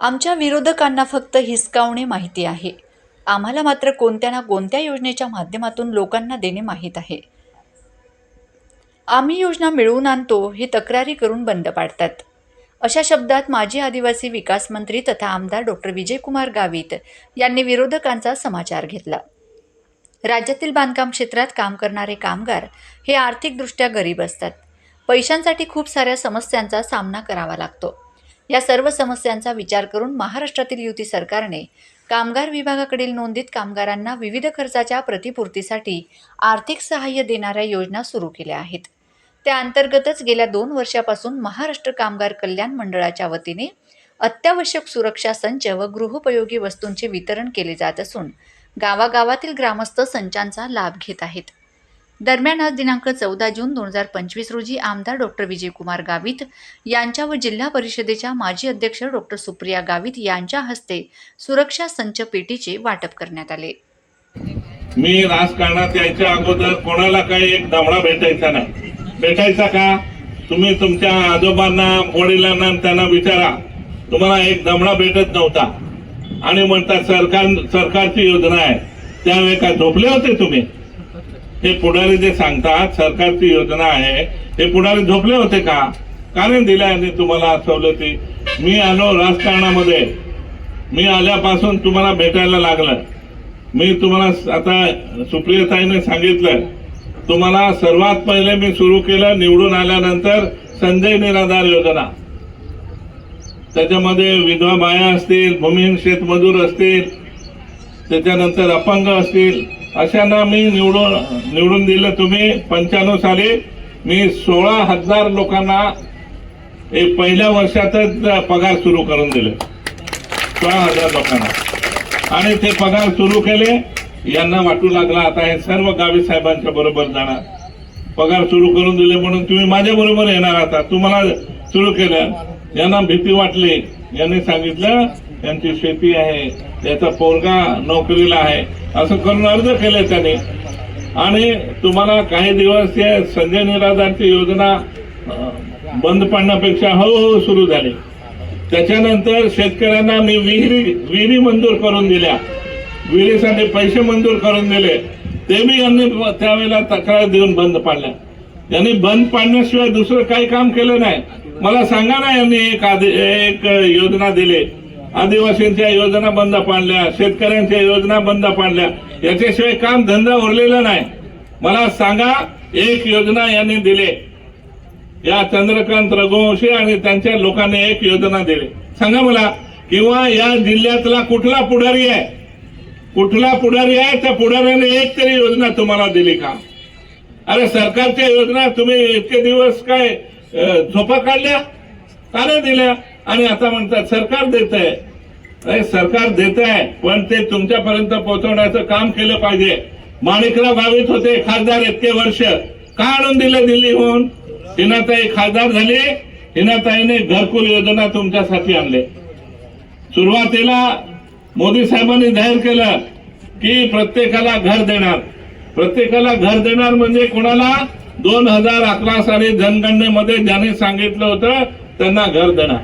आमच्या विरोधकांना फक्त हिसकावणे माहिती आहे. आम्हाला मात्र कोणत्या ना कोणत्या योजनेच्या माध्यमातून लोकांना देणे माहीत आहे. आम्ही योजना मिळवून आणतो हे तक्रारी करून बंद पाडतात. अशा शब्दात माजी आदिवासी विकास मंत्री तथा आमदार डॉक्टर विजयकुमार गावित यांनी विरोधकांचा समाचार घेतला. राज्यातील बांधकाम क्षेत्रात काम करणारे कामगार हे आर्थिकदृष्ट्या गरीब असतात. पैशांसाठी खूप साऱ्या समस्यांचा सामना करावा लागतो. या सर्व समस्यांचा विचार करून महाराष्ट्रातील युती सरकारने कामगार विभागाकडील नोंदीत कामगारांना विविध खर्चाच्या प्रतिपूर्तीसाठी आर्थिक सहाय्य देणाऱ्या योजना सुरू केल्या आहेत. त्या अंतर्गतच गेल्या दोन वर्षापासून महाराष्ट्र कामगार कल्याण मंडळाच्या वतीने अत्यावश्यक सुरक्षा संच व गृहोपयोगी वस्तूंचे वितरण केले जात असून गावागावातील ग्रामस्थ संचांचा लाभ घेत आहेत. दरम्यान आज दिनांक चौदा जून दोन हजार पंचवीस रोजी आमदार डॉक्टर विजयकुमार गावित यांच्या व जिल्हा परिषदेच्या माजी अध्यक्ष डॉक्टर सुप्रिया गावित यांच्या हस्ते सुरक्षा संच पेटीचे वाटप करण्यात आले. मी राजकारणात यायच्या अगोदर कोणाला काही एक दमडा भेटायचा नाही. भेटायचा का? तुम्ही तुमच्या आजोबांना वडिलांना त्यांना विचारा. तुम्हाला एक दमडा भेटत नव्हता. आणि म्हणतात सरकार सरकारची योजना आहे. त्यावेळी काय झोपले होते तुम्ही? हे पुढारी जे सांगतात सरकारची योजना आहे हे पुढारी झोपले होते का? कारण दिल्या यांनी तुम्हाला सवलती मी आलो राजकारणामध्ये. मी आल्यापासून तुम्हाला भेटायला लागलं. मी तुम्हाला आता सुप्रियताईने सांगितलं. तुम्हाला सर्वात पहिले मी सुरू केलं निवडून आल्यानंतर संजय निराधार योजना. त्याच्यामध्ये विधवा बाया असतील भूमिहीन शेतमजूर असतील त्याच्यानंतर अपंग असतील अशांना मी निवडून निवडून दिलं. तुम्ही पंच्याण्णव साली मी सोळा हजार लोकांना हे पहिल्या वर्षातच पगार सुरू करून दिले. सोळा हजार लोकांना. आणि ते पगार सुरू केले यांना वाटू लागला आता हे सर्व गावी साहेबांच्या बरोबर जाणार. पगार सुरू करून दिले म्हणून तुम्ही माझ्या बरोबर येणार आता. तुम्हाला सुरू केलं. यांना भीती वाटली. यांनी सांगितलं यांची शेती आहे त्याचा पोरगा नोकरीला आहे असं करून अर्ज केले त्याने. आणि तुम्हाला काही दिवस हे संजय निराधारची योजना बंद पाडण्यापेक्षा हळूहळू सुरू झाली. त्याच्यानंतर शेतकऱ्यांना मी विहिरी विहिरी मंजूर करून दिल्या. विहिरीसाठी पैसे मंजूर करून दिले. ते मी यांनी त्यावेळेला तक्रार देऊन बंद पाडल्या. यांनी बंद पाडण्याशिवाय दुसरं काही काम केलं नाही. मला सांगा ना यांनी एक आधी एक योजना दिली. आदिवासींच्या योजना बंद पाडल्या शेतकऱ्यांच्या योजना बंद पाडल्या याच्याशिवाय काम धंदा उरलेला नाही. मला सांगा एक योजना यांनी दिले. या चंद्रकांत रघुवंशी आणि त्यांच्या लोकांनी एक योजना दिली. सांगा मला किंवा या जिल्ह्यातला कुठला पुढारी आहे? कुठला पुढारी आहे? त्या पुढाऱ्याने एक तरी योजना तुम्हाला दिली का? अरे सरकारच्या योजना तुम्ही इतके दिवस काय झोपा काढल्या? का दिल्या? आणि आता म्हणतात सरकार देत आहे सरकार देत आहे पण ते तुमच्यापर्यंत पोहोचवण्याचं काम केलं पाहिजे. माणिकराव गावित होते खासदार इतके वर्ष. का आणून दिलं दिल्लीहून? हिनाताई खासदार झाली. हिनाताईने घरकुल योजना तुमच्यासाठी आणले. सुरुवातीला मोदी साहेबांनी जाहीर केलं की प्रत्येकाला घर देणार. प्रत्येकाला घर देणार म्हणजे कोणाला? दोन हजार अकरा साली जनगणनेमध्ये ज्यांनी सांगितलं होतं त्यांना घर देणार.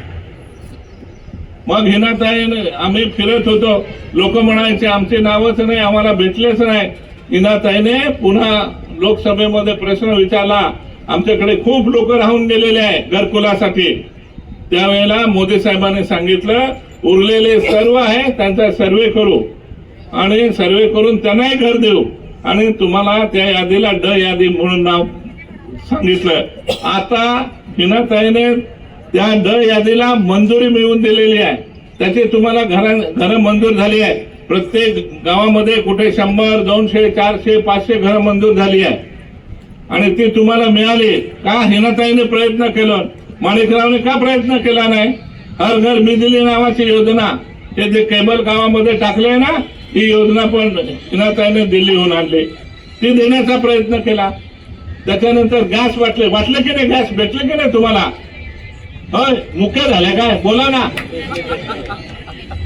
मग हिनाताईने आम्ही फिरत होतो. लोक म्हणायचे आमचे नावच नाही आम्हाला भेटलेच नाही. हिनाताईने पुन्हा लोकसभेमध्ये प्रश्न विचारला आमच्याकडे खूप लोक राहून गेलेले आहे घरकुलासाठी. त्यावेळेला मोदी साहेबांनी सांगितलं उरलेले सर्व आहे त्यांचा सर्वे करू. आणि सर्वे करून त्यांनाही घर देऊ. आणि तुम्हाला त्या यादीला ड यादी म्हणून नाव सांगितलं. आता हिनाताईने त्या ड यादीला मंजुरी मिळवून दिलेली आहे. त्याची तुम्हाला घर घरं मंजूर झाली आहे प्रत्येक गावामध्ये कुठे शंभर दोनशे चारशे पाचशे घरं मंजूर झाली आहे आणि ती तुम्हाला मिळाली. का हिनाताईने प्रयत्न केलं? माणिकरावने का प्रयत्न केला नाही? हर घर बिजली नावाची योजना. हे जे केबल गावामध्ये टाकले ना ही योजना पण हिनाताईने दिल्लीहून आणली. ती देण्याचा प्रयत्न केला. त्याच्यानंतर गॅस वाटले. वाटले की नाही गॅस भेटले की नाही तुम्हाला? होय मुख्य झाले काय? बोला ना.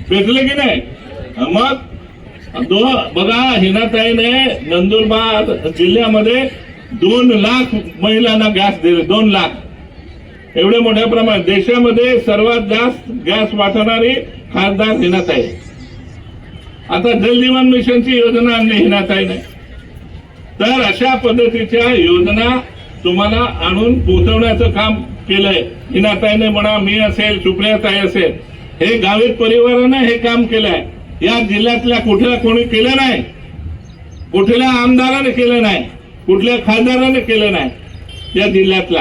भेटले की नाही? मग? दो बघा हिनाताईने नंदुरबार जिल्ह्यामध्ये दोन लाख महिलांना गॅस दिले दोन लाख. एवढे मोठ्या प्रमाणात. देशामध्ये सर्वात जास्त गॅस वाटणारी खासदार हिनाताई. आता जल जीवन मिशनची योजना आणली हिनाताईने. आहे तर अशा पद्धतीच्या योजना तुम्हाला आणून पोहोचवण्याचं काम केलंय. इनाताईने म्हणा मी असेल सुप्रियाताई असेल हे गावित परिवारानं हे काम केलंय. या जिल्ह्यातल्या कुठल्या कोणी केलं नाही कुठल्या आमदाराने केलं नाही कुठल्या खासदाराने केलं नाही या जिल्ह्यातला.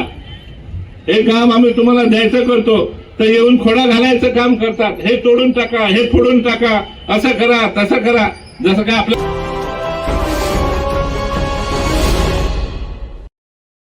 हे काम आम्ही तुम्हाला द्यायचं करतो तर येऊन खोडा घालायचं काम करतात. हे तोडून टाका हे फोडून टाका असं करा तसं करा जसं काय आपलं